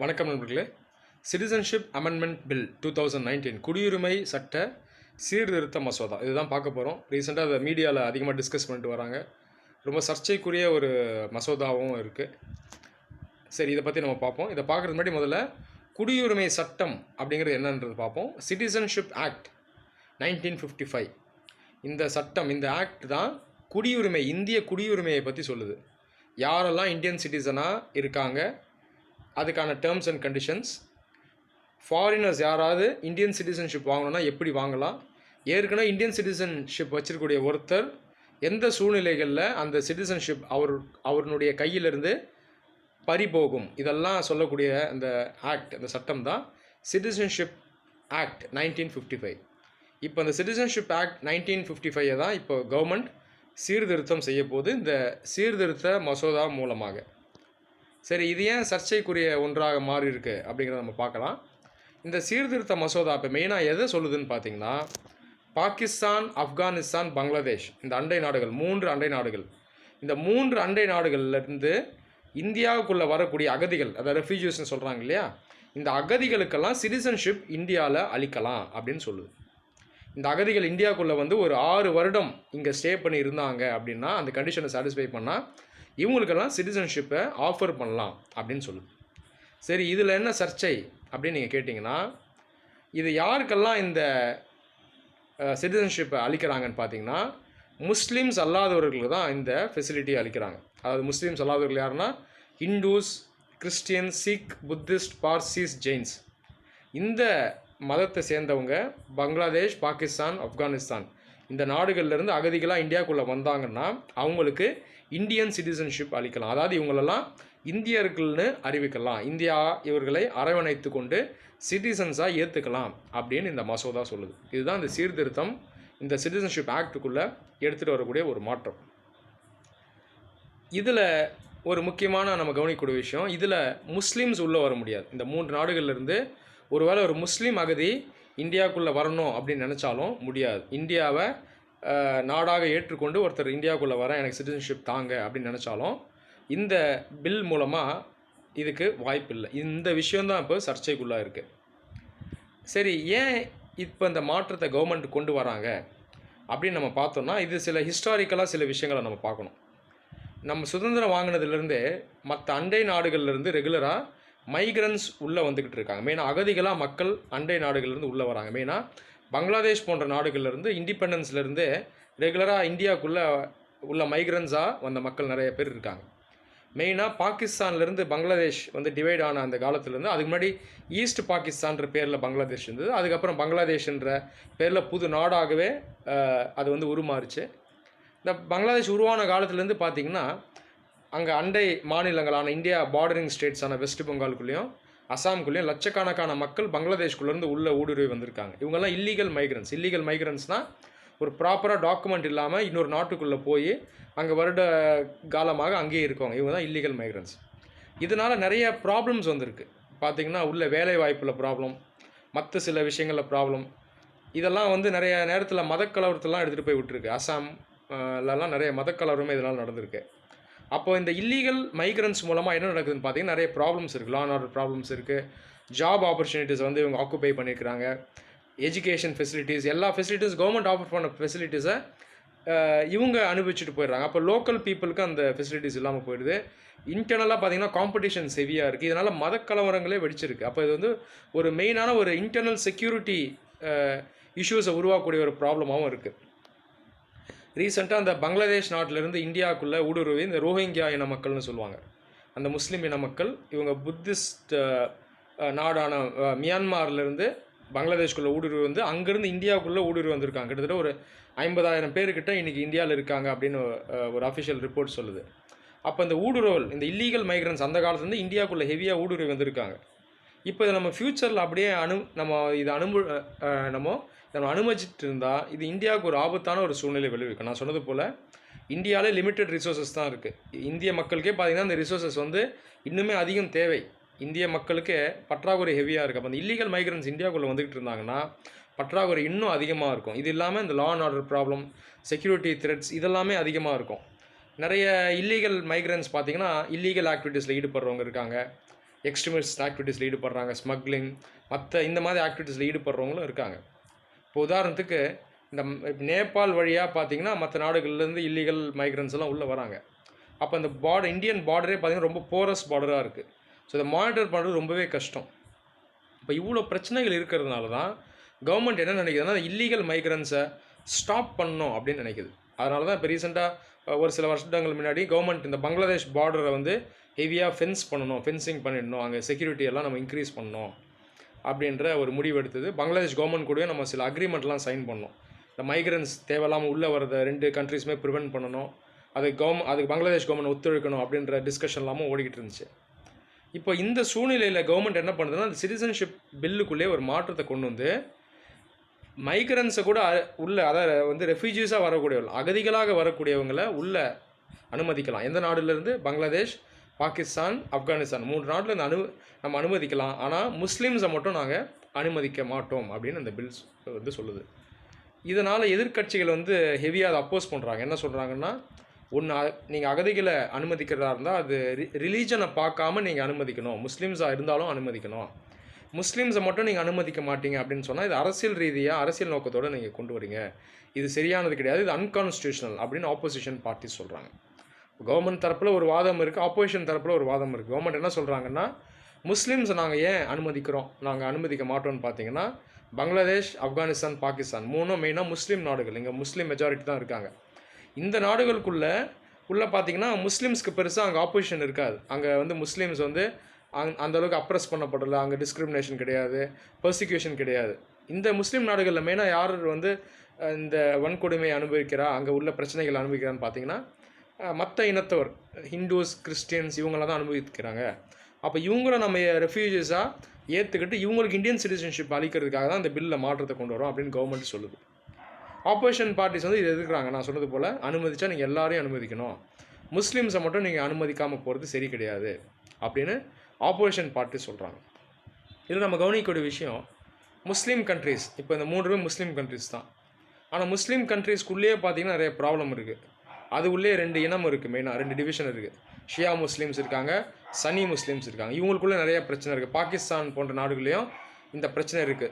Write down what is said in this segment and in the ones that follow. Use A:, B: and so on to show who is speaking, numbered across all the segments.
A: வணக்கம் நண்பர்களே. Citizenship amendment bill two thousand nineteen குடியுரிமை சட்ட சீர்திருத்த மசோதா. இதுதான் பார்க்க போகிறோம் ரீசெண்டாக அதை மீடியாவில் அதிகமாக டிஸ்கஸ் பண்ணிட்டு வராங்க. ரொம்ப சர்ச்சைக்குரிய ஒரு மசோதாவும் இருக்குது சரி இதை பற்றி நம்ம பார்ப்போம். இதை பார்க்குறது முன்னாடி முதல்ல குடியுரிமை சட்டம் அப்படிங்கிறது என்னன்றது பார்ப்போம். Citizenship act nineteen fifty five இந்த சட்டம் இந்த ஆக்ட் தான் குடியுரிமை இந்திய குடியுரிமையை பற்றி சொல்லுது. யாரெல்லாம் இந்தியன் சிட்டிசனாக இருக்காங்க அதுக்கான டேர்ம்ஸ் அண்ட் கண்டிஷன்ஸ் ஃபாரினர்ஸ் யாராவது இந்தியன் சிட்டிசன்ஷிப் வாங்கணும்னா எப்படி வாங்கலாம்? ஏற்கனவே இந்தியன் சிட்டிசன்ஷிப் வச்சிருக்கக்கூடிய ஒருத்தர் எந்த சூழ்நிலைகளில் அந்த சிட்டிசன்ஷிப் அவர் அவருடைய கையிலிருந்து பறிபோகும்? இதெல்லாம் சொல்லக்கூடிய அந்த ஆக்ட் அந்த சட்டம் தான் citizenship act nineteen fifty five இப்போ அந்த சிட்டிசன்ஷிப் ஆக்ட் நைன்டீன் ஃபிஃப்டி ஃபைவை தான் இப்போ கவர்மெண்ட் சீர்திருத்தம் செய்ய போது இந்த சீர்திருத்த மசோதா மூலமாக. சரி இது ஏன் சர்ச்சைக்குரிய ஒன்றாக மாறி இருக்கு அப்படிங்கிறத நம்ம பார்க்கலாம். இந்த சீர்திருத்த மசோதா இப்போ மெயினாக எதை சொல்லுதுன்னு பார்த்தீங்கன்னா பாகிஸ்தான் ஆப்கானிஸ்தான் பங்களாதேஷ் இந்த அண்டை நாடுகள் மூன்று அண்டை நாடுகள். இந்த மூன்று அண்டை நாடுகள்லேருந்து இந்தியாவுக்குள்ளே வரக்கூடிய அகதிகள் அதாவது ரெஃப்யூஜிஸ்னு சொல்கிறாங்க இல்லையா? இந்த அகதிகளுக்கெல்லாம் சிட்டிசன்ஷிப் இந்தியாவில் அளிக்கலாம் அப்படின்னு சொல்லுது. இந்த அகதிகள் இந்தியாவுக்குள்ளே வந்து ஒரு ஆறு வருடம் இங்கே ஸ்டே பண்ணி இருந்தாங்க அப்படின்னா அந்த கண்டிஷனை சாட்டிஸ்ஃபை பண்ணால் இவங்களுக்கெல்லாம் சிட்டிசன்ஷிப்பை ஆஃபர் பண்ணலாம் அப்படின்னு சொல்லுது சரி இதில் என்ன சர்ச்சை அப்படின்னு நீங்கள் கேட்டிங்கன்னா இது யாருக்கெல்லாம் இந்த சிட்டிசன்ஷிப்பை அளிக்கிறாங்கன்னு பார்த்தீங்கன்னா முஸ்லீம்ஸ் அல்லாதவர்களுக்கு தான் இந்த ஃபெசிலிட்டியை அளிக்கிறாங்க. அதாவது முஸ்லீம்ஸ் அல்லாதவர்கள் யாருன்னா Hindus Christian Sikh Buddhist Parsis Jains இந்த மதத்தை சேர்ந்தவங்க பங்களாதேஷ் பாகிஸ்தான் ஆப்கானிஸ்தான். இந்த நாடுகள்லேருந்து அகதிகளாக இந்தியாவுக்குள்ளே வந்தாங்கன்னா அவங்களுக்கு இந்தியன் சிட்டிசன்ஷிப் அளிக்கலாம். அதாவது இவங்களெல்லாம் இந்தியர்கள்னு அறிவிக்கலாம். இந்தியா இவர்களை அரவணைத்து கொண்டு சிட்டிசன்ஸாக ஏற்றுக்கலாம் அப்படின்னு இந்த மசோதா சொல்லுது. இதுதான் இந்த சீர்திருத்தம் இந்த சிட்டிசன்ஷிப் ஆக்டுக்குள்ளே எடுத்துகிட்டு வரக்கூடிய ஒரு மாற்றம். இதில் ஒரு முக்கியமான நம்ம கவனிக்கக்கூடிய விஷயம் இதில் முஸ்லீம்ஸ் உள்ளே வர முடியாது. இந்த மூன்று நாடுகள்லேருந்து ஒருவேளை ஒரு முஸ்லீம் அகதி இந்தியாவுக்குள்ளே வரணும் அப்படின்னு நினச்சாலும் முடியாது. இந்தியாவை நாடாக ஏற்றுக்கொண்டு ஒருத்தர் இந்தியாவுக்குள்ளே வர எனக்கு சிட்டிசன்ஷிப் தாங்க அப்படின்னு நினச்சாலும் இந்த பில் மூலமாக இதுக்கு வாய்ப்பு இல்லை இந்த விஷயந்தான் இப்போ சர்ச்சைக்குள்ளாக இருக்குது சரி ஏன் இப்போ இந்த மாற்றத்தை கவர்மெண்ட் கொண்டு வராங்க? அப்படின்னு நம்ம பார்த்தோம்னா இது சில ஹிஸ்டாரிக்கலாக சில விஷயங்களை நம்ம பார்க்கணும். நம்ம சுதந்திரம் வாங்கினதுலேருந்தே மற்ற அண்டை நாடுகள்லேருந்து ரெகுலராக மைக்ரன்ஸ் உள்ளே வந்துக்கிட்டு இருக்காங்க. மெயினாக அகதிகளாக மக்கள் அண்டை நாடுகள்லேருந்து உள்ளே வராங்க. மெயினாக பங்களாதேஷ் போன்ற நாடுகள்லேருந்து இண்டிபெண்டன்ஸ்லேருந்தே ரெகுலராக இந்தியாவுக்குள்ளே உள்ள மைக்ரன்ஸாக வந்த மக்கள் நிறைய பேர் இருக்காங்க. மெயினாக பாகிஸ்தான்லேருந்து பங்களாதேஷ் வந்து டிவைட் ஆன அந்த காலத்துலேருந்து அதுக்கு முன்னாடி ஈஸ்ட் பாகிஸ்தான்ற பேரில் பங்களாதேஷ் இருந்தது. அதுக்கப்புறம் பங்களாதேஷ்ன்ற பேரில் புது நாடாகவே அது வந்து உருமாறுச்சு. இந்த பங்களாதேஷ் உருவான காலத்துலேருந்து பார்த்திங்கன்னா அங்கே அண்டை மாநிலங்களான இந்தியா பார்டரிங் ஸ்டேட்ஸான வெஸ்ட் பெங்காலுக்குள்ளேயும் அசாம்குள்ளேயும் லட்சக்கணக்கான மக்கள் பங்களாதேஷ்குள்ளேருந்து உள்ளே ஊடுருவி வந்திருக்காங்க. இவங்கெல்லாம் இல்லீகல் மைக்ரன்ஸ் இல்லீகல் மைக்ரன்ஸ்னால் ஒரு ப்ராப்பராக டாக்குமெண்ட் இல்லாமல் இன்னொரு நாட்டுக்குள்ளே போய் அங்கே வருட காலமாக அங்கேயே இருக்கவங்க. இவங்க தான் இல்லீகல் மைக்ரன்ஸ் இதனால் நிறைய ப்ராப்ளம்ஸ் வந்திருக்கு. பார்த்திங்கன்னா உள்ள வேலை வாய்ப்பில் ப்ராப்ளம் மற்ற சில விஷயங்களில் ப்ராப்ளம் இதெல்லாம் வந்து நிறைய நேரத்தில் மதக்கலவரத்தெல்லாம் எடுத்துகிட்டு போய் விட்டுருக்கு. அசாம் லலாம் நிறைய மதக்கலவரமே இதனால் நடந்திருக்கு. அப்போ இந்த இல்லீகல் மைக்ரன்ஸ் மூலமாக என்ன நடக்குதுன்னு பார்த்தீங்கன்னா நிறைய ப்ராப்ளம்ஸ் இருக்குது லா ஆர்டர் ப்ராப்ளம்ஸ் இருக்குது ஜாப் ஆப்பர்ச்சுனிட்டிஸ் வந்து இவங்க ஆக்குபை பண்ணியிருக்கிறாங்க. எஜுகேஷன் ஃபெசிலிட்டிஸ் எல்லா ஃபெசிலிட்டிஸ் கவர்மெண்ட் ஆஃபர் பண்ண ஃபெசிலிட்டிஸை இவங்க அனுபவிச்சுட்டு போயிடுறாங்க. அப்போ லோக்கல் பீப்புளுக்கு அந்த ஃபெசிலிட்டிஸ் இல்லாமல் போயிடுது. இன்டர்னலாக பார்த்தீங்கன்னா காம்படிஷன் செவியாக இருக்குது இதனால் மதக்கலவரங்களே வெடிச்சிருக்கு. அப்போ இது வந்து ஒரு மெயினான ஒரு இன்டர்னல் செக்யூரிட்டி இஷ்யூஸை உருவாக்கக்கூடிய ஒரு ப்ராப்ளமாகவும் இருக்குது ரீசெண்டாக அந்த பங்களாதேஷ் நாட்டிலிருந்து இந்தியாவுக்குள்ளே ஊடுருவி இந்த ரோஹிங்கியா இன மக்கள்னு சொல்லுவாங்க. அந்த முஸ்லீம் இன மக்கள் இவங்க புத்திஸ்ட் நாடான மியான்மார்லேருந்து பங்களாதேஷ்குள்ளே ஊடுருவி வந்து அங்கேருந்து இந்தியாவுக்குள்ளே ஊடுருவி வந்திருக்காங்க. கிட்டத்தட்ட ஒரு ஐம்பதாயிரம் பேர்கிட்ட இன்றைக்கி இந்தியாவில் இருக்காங்க அப்படின்னு ஒரு அஃபிஷியல் ரிப்போர்ட் சொல்லுது. அப்போ இந்த ஊடுருவல் இந்த இல்லீகல் மைக்ரன்ஸ் அந்த காலத்துலேருந்து இந்தியாவுக்குள்ளே ஹெவியாக ஊடுருவி வந்திருக்காங்க. இப்போ இதை நம்ம ஃப்யூச்சரில் அப்படியே அனு நம்ம இதை அனுபு நம்ம நம்ம அனுமதிச்சிட்டு இருந்தால் இது இந்தியாவுக்கு ஒரு ஆபத்தான ஒரு சூழ்நிலை விளைவிக்கும். நான் சொன்னது போல் இந்தியாவிலே லிமிட்டட் ரிசோர்ஸஸ் தான் இருக்குது இந்திய மக்களுக்கே பார்த்திங்கன்னா இந்த ரிசோர்ஸஸ் வந்து இன்னுமே அதிகம் தேவை. இந்திய மக்களுக்கு பற்றாக்குறை ஹெவியாக இருக்குது அப்போ அந்த இல்லீகல் மைக்ரன்ஸ் இந்தியாவுக்குள்ளே வந்துக்கிட்டு இருந்தாங்கன்னா பற்றாக்குறை இன்னும் அதிகமாக இருக்கும். இது இல்லாமல் இந்த law and order problem security threats இதெல்லாமே அதிகமாக இருக்கும். நிறைய இல்லீகல் மைக்ரன்ஸ் பார்த்திங்கன்னா இல்லீகல் ஆக்டிவிட்டீஸில் ஈடுபடுறவங்க இருக்காங்க. எக்ஸ்ட்ரீமிஸ்ட் ஆக்டிவிட்டீஸில் ஈடுபடுறாங்க. ஸ்மக்லிங் மற்ற இந்த மாதிரி ஆக்டிவிட்டீஸில் ஈடுபடுறவங்களும் இருக்காங்க. இப்போ உதாரணத்துக்கு இந்த நேபாள் வழியாக பார்த்தீங்கன்னா மற்ற நாடுகள்லேருந்து இல்லீகல் மைக்ரன்ஸ் எல்லாம் உள்ளே வராங்க. அப்போ அந்த பார்டர் இந்தியன் பார்டரே பார்த்தீங்கன்னா ரொம்ப போரஸ் பார்டராக இருக்குது ஸோ இதை மானிட்டர் பண்ணுறது ரொம்பவே கஷ்டம். இப்போ இவ்வளோ பிரச்சனைகள் இருக்கிறதுனால தான் கவர்மெண்ட் என்ன நினைக்குதுன்னா இல்லீகல் மைக்ரன்ஸை ஸ்டாப் பண்ணணும் அப்படின்னு நினைக்குது. அதனால தான் இப்போ ரீசெண்டாக ஒரு சில வருஷங்கள் முன்னாடி கவர்மெண்ட் இந்த பங்களாதேஷ் பார்டரை வந்து ஹெவியாக ஃபென்ஸ் பண்ணணும் ஃபென்சிங் பண்ணிடணும். அங்கே செக்யூரிட்டி எல்லாம் நம்ம இன்க்ரீஸ் பண்ணணும். அப்படின்ற ஒரு முடிவு எடுத்தது. பங்களாதேஷ் கவர்மெண்ட் கூடவே நம்ம சில அக்ரிமெண்ட்லாம் சைன் பண்ணோம். இந்த மைக்ரன்ஸ் தேவையில்லாமல் உள்ளே வரத ரெண்டு கண்ட்ரீஸுமே ப்ரிவென்ட் பண்ணணும். அது கவர்மெண்ட் அதுக்கு பங்களாதேஷ் கவர்மெண்ட் ஒத்துழைக்கணும் அப்படின்ற டிஸ்கஷன் இல்லாமல் ஓடிக்கிட்டு இருந்துச்சு. இப்போ இந்த சூழ்நிலையில் கவர்மெண்ட் என்ன பண்ணுதுன்னா அந்த சிட்டிசன்ஷிப் பில்லுக்குள்ளே ஒரு மாற்றத்தை கொண்டு வந்து மைக்ரன்ஸை கூட உள்ள அதாவது வந்து ரெஃப்யூஜிஸாக வரக்கூடியவங்க அகதிகளாக வரக்கூடியவங்களை உள்ள அனுமதிக்கலாம். எந்த நாடுலேருந்து பங்களாதேஷ் பாகிஸ்தான் ஆப்கானிஸ்தான் மூன்று நாட்டில் அனு நம்ம அனுமதிக்கலாம். ஆனால் முஸ்லீம்ஸை மட்டும் நாங்கள் அனுமதிக்க மாட்டோம் அப்படின்னு அந்த பில்ஸ் வந்து சொல்லுது. இதனால் எதிர்க்கட்சிகள் வந்து ஹெவியாக அதை அப்போஸ் பண்ணுறாங்க என்ன சொல்கிறாங்கன்னா ஒன்று நீங்கள் அகதிகளை அனுமதிக்கிறதா இருந்தால் அது ரி ரிலீஜனை பார்க்காம நீங்கள் அனுமதிக்கணும். முஸ்லீம்ஸாக இருந்தாலும் அனுமதிக்கணும். முஸ்லீம்ஸை மட்டும் நீங்கள் அனுமதிக்க மாட்டீங்க அப்படின்னு சொன்னால் இது அரசியல் ரீதியாக அரசியல் நோக்கத்தோடு நீங்கள் கொண்டு வரீங்க. இது சரியானது கிடையாது. இது அன்கான்ஸ்டியூஷனல் அப்படின்னு ஆப்போசிஷன் பார்ட்டி சொல்கிறாங்க கவர்மெண்ட் தரப்பில் ஒரு வாதம் இருக்குது ஆப்போசிஷன் தரப்பில் ஒரு வாதம் இருக்குது கவர்மெண்ட் என்ன சொல்கிறாங்கன்னா முஸ்லீம்ஸை நாங்கள் ஏன் அனுமதிக்கிறோம்? நாங்கள் அனுமதிக்க மாட்டோம்னு பார்த்தீங்கன்னா பங்களாதேஷ் ஆப்கானிஸ்தான் பாகிஸ்தான் மூணும் மெயினாக முஸ்லீம் நாடுகள். இங்கே முஸ்லீம் மெஜாரிட்டி தான் இருக்காங்க. இந்த நாடுகளுக்குள்ளே உள்ளே பார்த்தீங்கன்னா முஸ்லீம்ஸ்க்கு பெருசாக அங்கே ஆப்போசிஷன் இருக்காது. அங்கே வந்து முஸ்லீம்ஸ் வந்து அங் அந்த அளவுக்கு அப்ரஸ் பண்ணப்படலை. அங்கே டிஸ்கிரிமினேஷன் கிடையாது. பர்சிக்யூஷன் கிடையாது. இந்த முஸ்லீம் நாடுகளில் மெயினாக யார் வந்து இந்த வன்கொடுமையை அனுபவிக்கிறா அங்கே உள்ள பிரச்சனைகள் அனுபவிக்கிறான்னு பார்த்தீங்கன்னா மற்ற இனத்தவர் ஹிந்துஸ் கிறிஸ்டியன்ஸ் இவங்கள தான் அனுபவிக்கிறாங்க. அப்போ இவங்கள நம்ம ரெஃப்யூஜிஸாக ஏற்றுக்கிட்டு இவங்களுக்கு இந்தியன் சிட்டிசன்ஷிப் அளிக்கிறதுக்காக தான் இந்த பில்லில் மாற்றத்தை கொண்டு வரோம் அப்படின்னு கவர்மெண்ட் சொல்லுது. ஆப்போசிஷன் பார்ட்டிஸ் வந்து இது எதிர்க்கிறாங்க. நான் சொன்னது போல் அனுமதிச்சா நீங்கள் எல்லாரையும் அனுமதிக்கணும். முஸ்லீம்ஸை மட்டும் நீங்கள் அனுமதிக்காமல் போகிறது சரி கிடையாது அப்படின்னு ஆப்போசிஷன் பார்ட்டி சொல்கிறாங்க இதில் நம்ம கவனிக்கக்கூடிய விஷயம். முஸ்லீம் கண்ட்ரீஸ் இப்போ இந்த மூன்றுமே முஸ்லீம் கண்ட்ரீஸ் தான். ஆனால் முஸ்லீம் கண்ட்ரீஸ்க்குள்ளேயே பார்த்தீங்கன்னா நிறைய ப்ராப்ளம் இருக்குது அது உள்ளே ரெண்டு இனம் இருக்குது மெயினாக ரெண்டு டிவிஷன் இருக்குது ஷியா முஸ்லீம்ஸ் இருக்காங்க சனி முஸ்லீம்ஸ் இருக்காங்க. இவங்களுக்குள்ளே நிறைய பிரச்சனை இருக்குது பாகிஸ்தான் போன்ற நாடுகள்லேயும் இந்த பிரச்சனை இருக்குது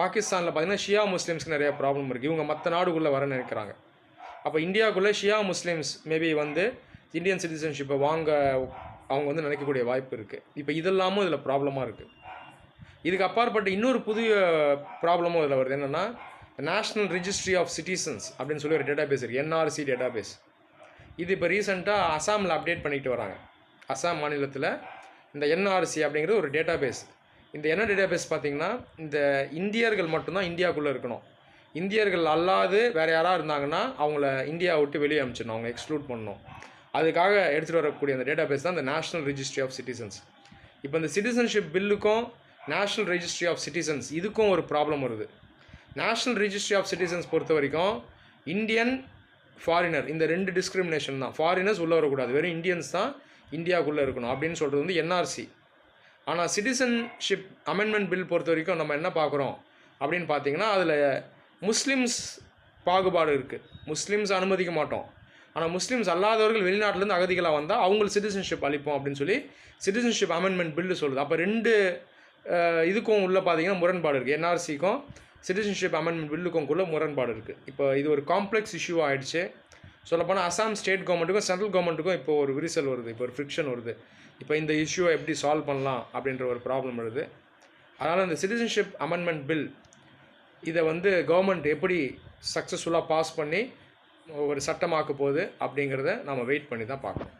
A: பாகிஸ்தானில் பார்த்தீங்கன்னா ஷியா முஸ்லீம்ஸ்க்கு நிறைய ப்ராப்ளம் இருக்குது இவங்க மற்ற நாடுக்குள்ளே வர நினைக்கிறாங்க. அப்போ இந்தியாவுக்குள்ளே ஷியா முஸ்லீம்ஸ் மேபி வந்து இந்தியன் சிட்டிசன்ஷிப்பை வாங்க அவங்க வந்து நினைக்கக்கூடிய வாய்ப்பு இருக்குது இப்போ இதெல்லாமும் இதில் ப்ராப்ளமாக இருக்குது இதுக்கு அப்பாற்பட்ட இன்னொரு புதிய ப்ராப்ளமும் இதில் வருது. என்னென்னா நேஷ்னல் ரிஜிஸ்ட்ரி ஆஃப் சிட்டிசன்ஸ் அப்படின்னு சொல்லி ஒரு டேட்டாபேஸ் இருக்குது என்ஆர்சி டேட்டா பேஸ் இது இப்போ ரீசெண்டாக அசாமில் அப்டேட் பண்ணிக்கிட்டு வராங்க. அசாம் மாநிலத்தில் இந்த என்ஆர்சி அப்படிங்கிறது ஒரு டேட்டா பேஸ் இந்த என்ன டேட்டா பேஸ் பார்த்தீங்கன்னா இந்த இந்தியர்கள் மட்டும்தான் இந்தியாவுக்குள்ளே இருக்கணும். இந்தியர்கள் அல்லாது வேறு யாராக இருந்தாங்கன்னா அவங்கள இந்தியா விட்டு வெளியே அனுப்பிச்சிடணும் அவங்க எக்ஸ்க்ளூட் பண்ணணும். அதுக்காக எடுத்துகிட்டு வரக்கூடிய அந்த டேட்டாபேஸ் தான் இந்த நேஷ்னல் ரிஜிஸ்ட்ரி ஆஃப் சிட்டிசன்ஸ் இப்போ இந்த சிட்டிசன்ஷிப் பில்லுக்கும் நேஷ்னல் ரெஜிஸ்ட்ரி ஆஃப் சிட்டிசன்ஸ் இதுக்கும் ஒரு ப்ராப்ளம் வருது. நேஷ்னல் ரிஜிஸ்ட்ரி ஆஃப் சிட்டிசன்ஸ் பொறுத்த வரைக்கும் இந்தியன் ஃபாரினர் இந்த ரெண்டு டிஸ்கிரிமினேஷன் தான். ஃபாரினர்ஸ் உள்ளே வரக்கூடாது. வெறும் இந்தியன்ஸ் தான் இந்தியாவுக்குள்ளே இருக்கணும் அப்படின்னு சொல்கிறது வந்து என்ஆர்சி ஆனால் சிட்டிசன்ஷிப் அமெண்ட்மெண்ட் பில் பொறுத்த வரைக்கும் நம்ம என்ன பார்க்குறோம் அப்படின்னு பார்த்தீங்கன்னா அதில் முஸ்லீம்ஸ் பாகுபாடு இருக்குது முஸ்லீம்ஸ் அனுமதிக்க மாட்டோம். ஆனால் முஸ்லீம்ஸ் அல்லாதவர்கள் வெளிநாட்டிலேருந்து அகதிகளாக வந்தால் அவங்களுக்கு சிட்டிசன்ஷிப் அளிப்போம் அப்படின்னு சொல்லி சிட்டிசன்ஷிப் அமெண்ட்மெண்ட் பில்லு சொல்லுது. அப்போ ரெண்டு இதுக்கும் உள்ள பார்த்தீங்கன்னா முரண்பாடு இருக்குது என்ஆர்சிக்கும் சிட்டிசன்ஷிப் அமெண்ட்மெண்ட் பில்லுக்கும் முரண்பாடு இருக்குது இப்போ இது ஒரு காம்ப்ளெக்ஸ் இஷ்யூ ஆகிடுச்சு சொல்லப்போனால் அசாம் ஸ்டேட் கவர்மெண்ட்டுக்கும் சென்ட்ரல் கவர்மெண்ட்டுக்கும் இப்போ ஒரு விரிசல் வருது. இப்போ ஒரு ஃப்ரிக்ஷன் வருது. இப்போ இந்த இஷ்யூவை எப்படி சால்வ் பண்ணலாம் அப்படின்ற ஒரு ப்ராப்ளம் வருது. அதனால் இந்த சிட்டிசன்ஷிப் அமெண்ட்மெண்ட் பில் இதை வந்து கவர்மெண்ட் எப்படி சக்ஸஸ்ஃபுல்லாக பாஸ் பண்ணி ஒரு சட்டமாக்க போகுது அப்படிங்கிறத நம்ம வெயிட் பண்ணி தான் பார்க்கணும்.